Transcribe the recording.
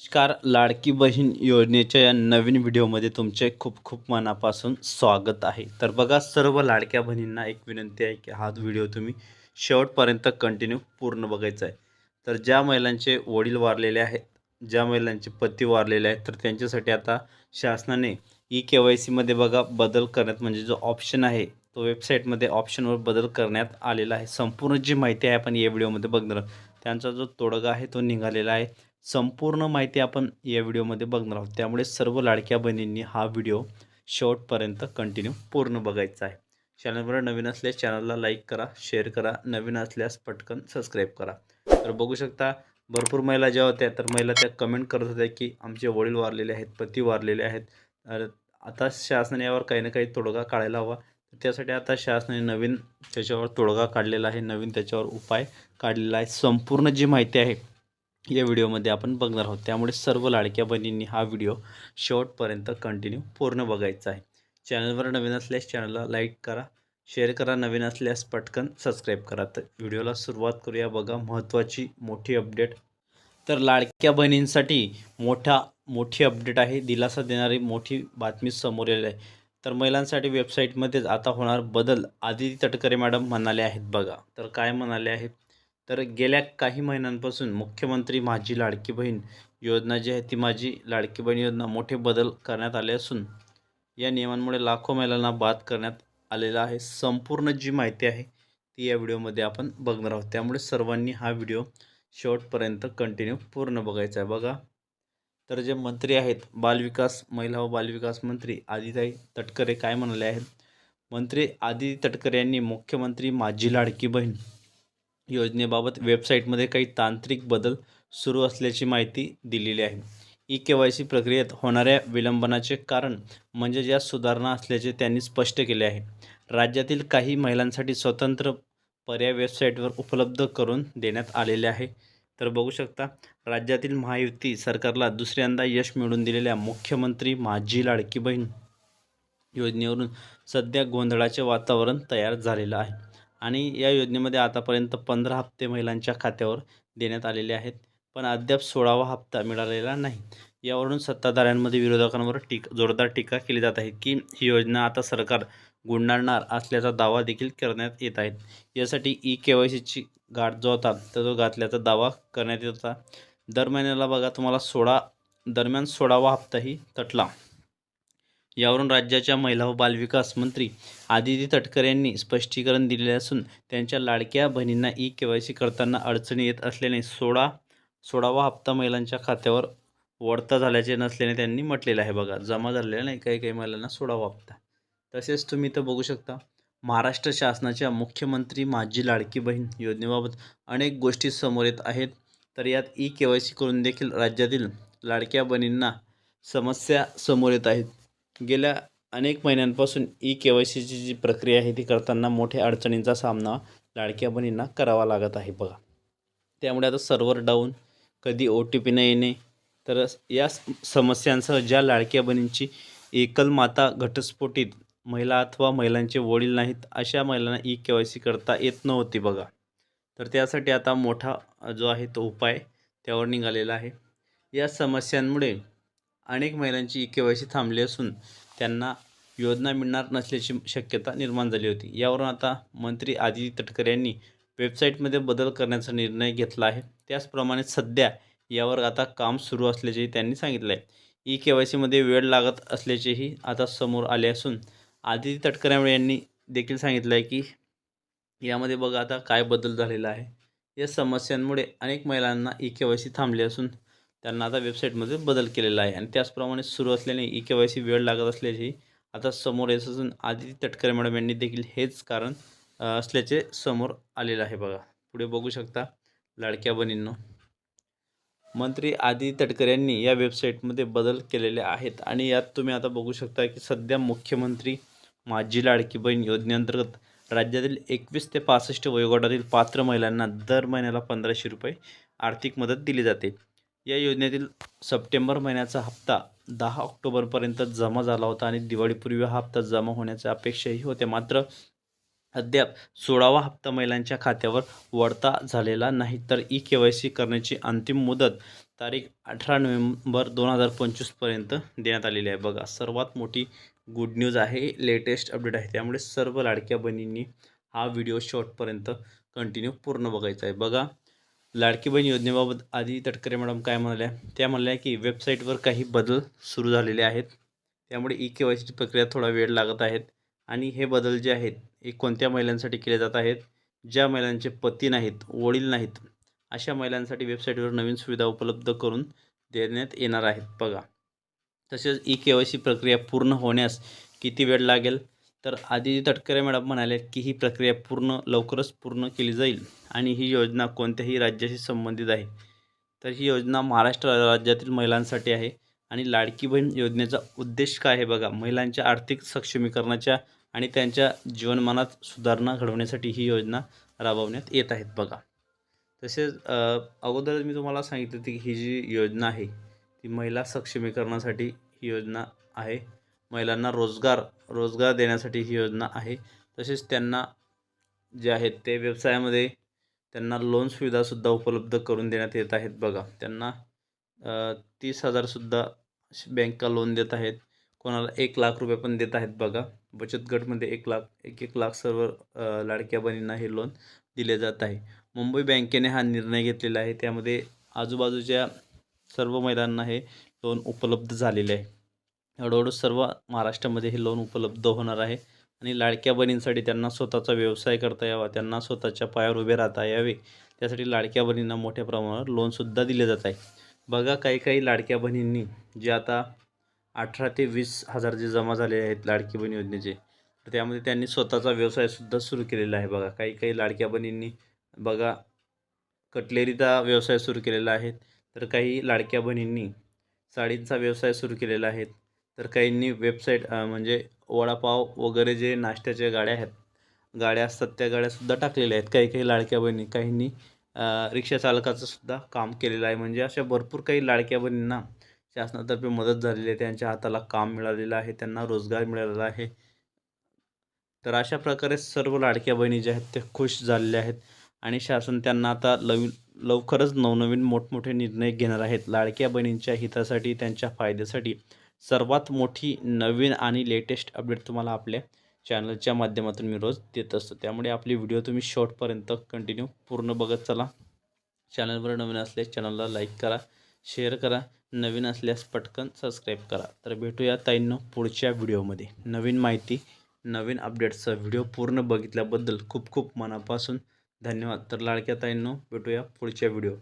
नमस्कार लाडकी बहीण योजनेच्या या नवीन व्हिडिओमध्ये तुमचे खूप खूप मनापासून स्वागत आहे. तर बघा सर्व लाडक्या बहिणींना एक विनंती आहे की हा व्हिडिओ तुम्ही शेवटपर्यंत कंटिन्यू पूर्ण बघायचा आहे. तर ज्या महिलांचे वडील वारलेले आहेत ज्या महिलांचे पती वारलेले आहेत तर त्यांच्यासाठी आता शासनाने ई के वाय सीमध्ये बघा बदल करण्यात म्हणजे जो ऑप्शन आहे तो वेबसाईटमध्ये ऑप्शनवर बदल करण्यात आलेला आहे. संपूर्ण जी माहिती आहे आपण या व्हिडिओमध्ये बघणार त्यांचा जो तोडगा आहे तो निघालेला आहे. संपूर्ण माहिती आपण या व्हिडिओमध्ये बघणार आहोत. त्यामुळे सर्व लाडक्या बहिणींनी हा व्हिडिओ शेवटपर्यंत कंटिन्यू पूर्ण बघायचा आहे. चॅनलवर नवीन असल्यास चॅनलला लाईक करा शेअर करा नवीन असल्यास पटकन सबस्क्राईब करा. तर बघू शकता भरपूर महिला ज्या होत्या तर महिला त्या कमेंट करत होत्या की आमचे वडील वारलेले आहेत पती वारलेले आहेत. आता शासनाने यावर काही ना काही तोडगा काढायला हवा. त्यासाठी आता शासनाने नवीन त्याच्यावर तोडगा काढलेला आहे नवीन त्याच्यावर उपाय काढलेला आहे. संपूर्ण जी माहिती आहे या व्हिडिओमध्ये आपण बघणार आहोत. त्यामुळे सर्व लाडक्या बहिणींनी हा व्हिडिओ शेवटपर्यंत कंटिन्यू पूर्ण बघायचा आहे. चॅनलवर नवीन असल्यास चॅनलला लाईक करा शेअर करा नवीन असल्यास पटकन सबस्क्राईब करा. तर व्हिडिओला सुरुवात करूया. बघा महत्त्वाची मोठी अपडेट तर लाडक्या बहिणींसाठी मोठा मोठी अपडेट आहे. दिलासा देणारी मोठी बातमी समोर येईल आहे. तर महिलांसाठी वेबसाईटमध्येच आता होणार बदल. आदिती तटकरे मॅडम म्हणाले आहेत बघा. तर काय म्हणाले आहेत? तर गेल्या काही महिन्यांपासून मुख्यमंत्री माझी लाडकी बहीण योजना जी आहे ती माझी लाडकी बहीण योजना मोठे बदल करण्यात आले असून या नियमांमुळे लाखो महिलांना बाद करण्यात आलेला आहे. संपूर्ण जी माहिती आहे ती या व्हिडिओमध्ये आपण बघणार आहोत. त्यामुळे सर्वांनी हा व्हिडिओ शेवटपर्यंत कंटिन्यू पूर्ण बघायचा आहे. बघा. तर जे मंत्री आहेत बालविकास महिला व बालविकास मंत्री आदिताई तटकरे काय म्हणाले आहेत? मंत्री आदिती तटकरे यांनी मुख्यमंत्री माझी लाडकी बहीण योजनेबाबत वेबसाईटमध्ये काही तांत्रिक बदल सुरू असल्याची माहिती दिलेली आहे. ई के वाय सी प्रक्रियेत होणाऱ्या विलंबनाचे कारण म्हणजे ज्या सुधारणा असल्याचे त्यांनी स्पष्ट केले आहे. राज्यातील काही महिलांसाठी स्वतंत्र पर्याय वेबसाईटवर उपलब्ध करून देण्यात आलेले आहे. तर बघू शकता राज्यातील महायुती सरकारला दुसऱ्यांदा यश मिळवून दिलेल्या मुख्यमंत्री माझी लाडकी बहीण योजनेवरून सध्या गोंधळाचे वातावरण तयार झालेलं आहे. आणि या योजनेमध्ये आतापर्यंत पंधरा हप्ते महिलांच्या खात्यावर देण्यात आलेले आहेत. पण अद्याप सोळावा हप्ता मिळालेला नाही. यावरून सत्ताधाऱ्यांमध्ये विरोधकांवर टीक जोरदार टीका केली जात आहे की ही योजना आता सरकार गुंडाळणार असल्याचा दावा देखील करण्यात येत आहेत यासाठी ई के वाय सीची गाठ जो होता तर तो घातल्याचा दावा करण्यात येत होता. दर महिन्याला बघा तुम्हाला सोळा दरम्यान सोळावा हप्ताही तटला. यावरून राज्याच्या महिला व बालविकास मंत्री आदिती तटकर यांनी स्पष्टीकरण दिलेले असून त्यांच्या लाडक्या बहिणींना ई के वाय सी करताना अडचणी येत असल्याने सोळा सोळावा हप्ता महिलांच्या खात्यावर वळता झाल्याचे नसल्याने त्यांनी म्हटलेलं आहे बघा. जमा झालेला नाही काही काही महिलांना सोळावा हप्ता. तसेच तुम्ही इथं बघू शकता महाराष्ट्र शासनाच्या मुख्यमंत्री माझी लाडकी बहीण योजनेबाबत अनेक गोष्टी समोर येत आहेत. तर यात ई के वाय सी करून देखील राज्यातील लाडक्या बहिणींना समस्या समोर येत आहेत. गेल्या अनेक महिन्यांपासून ई के वाय सीची जी प्रक्रिया आहे ती करताना मोठ्या अडचणींचा सामना लाडक्या बहिणींना करावा लागत आहे बघा. त्यामुळे आता सर्व्हर डाऊन कधी ओ टी पी न येणे तर या समस्यांसह ज्या लाडक्या बहिणींची एकल माता घटस्फोटीत महिला अथवा महिलांचे वडील नाहीत अशा महिलांना ई के वाय सी करता येत नव्हती बघा. तर त्यासाठी आता मोठा जो आहे तो उपाय त्यावर निघालेला आहे. या समस्यांमुळे अनेक महिलांची ई के वाय सी थांबली असून त्यांना योजना मिळणार नसल्याची शक्यता निर्माण झाली होती. यावरून आता मंत्री आदिती तटकरे यांनी वेबसाईटमध्ये बदल करण्याचा निर्णय घेतला आहे. त्याचप्रमाणे सध्या यावर आता काम सुरू असल्याचेही त्यांनी सांगितले आहे ई के वाय सीमध्ये वेळ लागत असल्याचेही आता समोर आले असून आदिती तटकरे यांनी देखील सांगितलं आहे की यामध्ये बघा आता काय बदल झालेला आहे. या समस्यांमुळे अनेक महिलांना ई के वाय सी थांबली असून त्यांना आता वेबसाईटमध्ये बदल केलेला आहे. आणि त्याचप्रमाणे सुरू असल्याने ई के वाय सी वेळ लागत असल्याची आता समोर येत असून आदिती तटकरे मॅडम यांनी देखील हेच कारण असल्याचे समोर आलेलं आहे बघा. पुढे बघू शकता लाडक्या बनींनो मंत्री आदिती तटकरे यांनी या वेबसाईटमध्ये बदल केलेले आहेत. आणि यात तुम्ही आता बघू शकता की सध्या मुख्यमंत्री माझी लाडकी बहीण योजनेअंतर्गत राज्यातील एकवीस ते पासष्ट वयोगटातील पात्र महिलांना दर महिन्याला पंधराशे रुपये आर्थिक मदत दिली जाते. या योजनेतील सप्टेंबर महिन्याचा हप्ता दहा ऑक्टोबरपर्यंत जमा झाला होता आणि दिवाळीपूर्वी हा हप्ता जमा होण्याच्या अपेक्षाही होत्या. मात्र अद्याप सोळावा हप्ता महिलांच्या खात्यावर वळता झालेला नाही. तर ई के वाय सी करण्याची अंतिम मुदत तारीख अठरा नोव्हेंबर दोन हजार पंचवीसपर्यंत देण्यात आलेली आहे. बघा सर्वात मोठी गुड न्यूज आहे लेटेस्ट अपडेट आहे. त्यामुळे सर्व लाडक्या बहिणींनी हा व्हिडिओ शॉर्टपर्यंत कंटिन्यू पूर्ण बघायचा आहे. बघा लाडकी बहीण योजनेबाबत आधी तटकरे मॅडम काय म्हणाल्या? त्या म्हणल्या की वेबसाईटवर काही बदल सुरू झालेले आहेत. त्यामुळे ई के वाय सीची प्रक्रिया थोडा वेळ लागत आहेत. आणि हे बदल जे आहेत हे कोणत्या महिलांसाठी केले जात आहेत? ज्या महिलांचे पती नाहीत वडील नाहीत अशा महिलांसाठी वेबसाईटवर नवीन सुविधा उपलब्ध करून देण्यात येणार आहेत. बघा. तसेच ई के वाय सी प्रक्रिया पूर्ण होण्यास किती वेळ लागेल? तर आधी तटकरे मॅडम म्हणाले की ही प्रक्रिया पूर्ण लवकरच पूर्ण केली जाईल आणि ही योजना कोणत्याही राज्याशी संबंधित आहे. तर ही योजना महाराष्ट्र राज्यातील महिलांसाठी आहे आणि लाडकी बहीण योजनेचा उद्देश काय आहे बघा. महिलांच्या आर्थिक सक्षमीकरणाच्या आणि त्यांच्या जीवनमानात सुधारणा घडवण्यासाठी ही योजना राबवण्यात येत आहेत बघा. तसेच अगोदर अगोदरच मी तुम्हाला सांगितलं होती की ही जी योजना आहे ती महिला सक्षमीकरणासाठी ही योजना आहे. महिलांना रोजगार रोजगार देण्यासाठी ही योजना आहे. तसेच त्यांना जे आहेत ते व्यवसायामध्ये त्यांना लोन सुविधासुद्धा उपलब्ध करून देण्यात येत आहेत बघा. त्यांना तीस हजारसुद्धा बँका लोन देत आहेत. कोणाला एक लाख रुपये पण देत आहेत बघा. बचत गटमध्ये एक लाख एक एक लाख सर्व लाडक्या बहिणींना हे लोन दिले जात आहे. मुंबई बँकेने हा निर्णय घेतलेला आहे. त्यामध्ये आजूबाजूच्या सर्व महिलांना हे लोन उपलब्ध झालेले आहे. हळूहळू सर्व महाराष्ट्रामध्ये हे लोन उपलब्ध होणार आहे. आणि लाडक्या बहिणींसाठी त्यांना स्वतःचा व्यवसाय करता यावा त्यांना स्वतःच्या पायावर उभे राहता यावे. त्यासाठी लाडक्या बहिणींना मोठ्या प्रमाणावर लोनसुद्धा दिले जात आहे. बघा काही काही लाडक्या बहिणींनी जे आता अठरा ते वीस हजार जे जमा झाले आहेत लाडकी बहीण योजनेचे तर त्यामध्ये त्यांनी स्वतःचा व्यवसायसुद्धा सुरू केलेला आहे बघा. काही काही लाडक्या बहिणींनी बघा कटलेरीचा व्यवसाय सुरू केलेला आहे. तर काही लाडक्या बहिणींनी साडींचा व्यवसाय सुरू केलेला आहे. तर काहींनी वेबसाईट म्हणजे वडापाव वगैरे जे नाश्त्याच्या गाड्या आहेत गाड्या असतात त्या गाड्यासुद्धा टाकलेल्या आहेत. काही काही लाडक्या बहिणी काहींनी रिक्षाचालकाचंसुद्धा रिक्षा चालकाचं सुद्धा काम केलेलं आहे. म्हणजे अशा भरपूर काही लाडक्या बहिणींना शासनातर्फे मदत झालेली आहे. त्यांच्या हाताला काम मिळालेलं आहे. त्यांना रोजगार मिळालेला आहे. तर अशा प्रकारे सर्व लाडक्या बहिणी ज्या आहेत त्या खुश झालेल्या आहेत. आणि शासन त्यांना आता लवी लवकरच नवनवीन मोठमोठे निर्णय घेणार आहेत. लाडक्या बहिणींच्या हितासाठी त्यांच्या फायद्यासाठी सर्वात मोठी नवीन आणि लेटेस्ट अपडेट तुम्हाला आपल्या चॅनलच्या माध्यमातून मी रोज देत असतो. त्यामुळे आपली व्हिडिओ तुम्ही शॉर्टपर्यंत कंटिन्यू पूर्ण बघत चला. चॅनलवर नवीन असल्यास चॅनलला लाईक करा शेअर करा नवीन असल्यास पटकन सबस्क्राईब करा. तर भेटूया ताईंनो पुढच्या व्हिडिओमध्ये. नवीन माहिती नवीन अपडेट्सचा व्हिडिओ पूर्ण बघितल्याबद्दल खूप खूप मनापासून धन्यवाद. तर लाडक्या ताईंनो भेटूया पुढच्या व्हिडिओ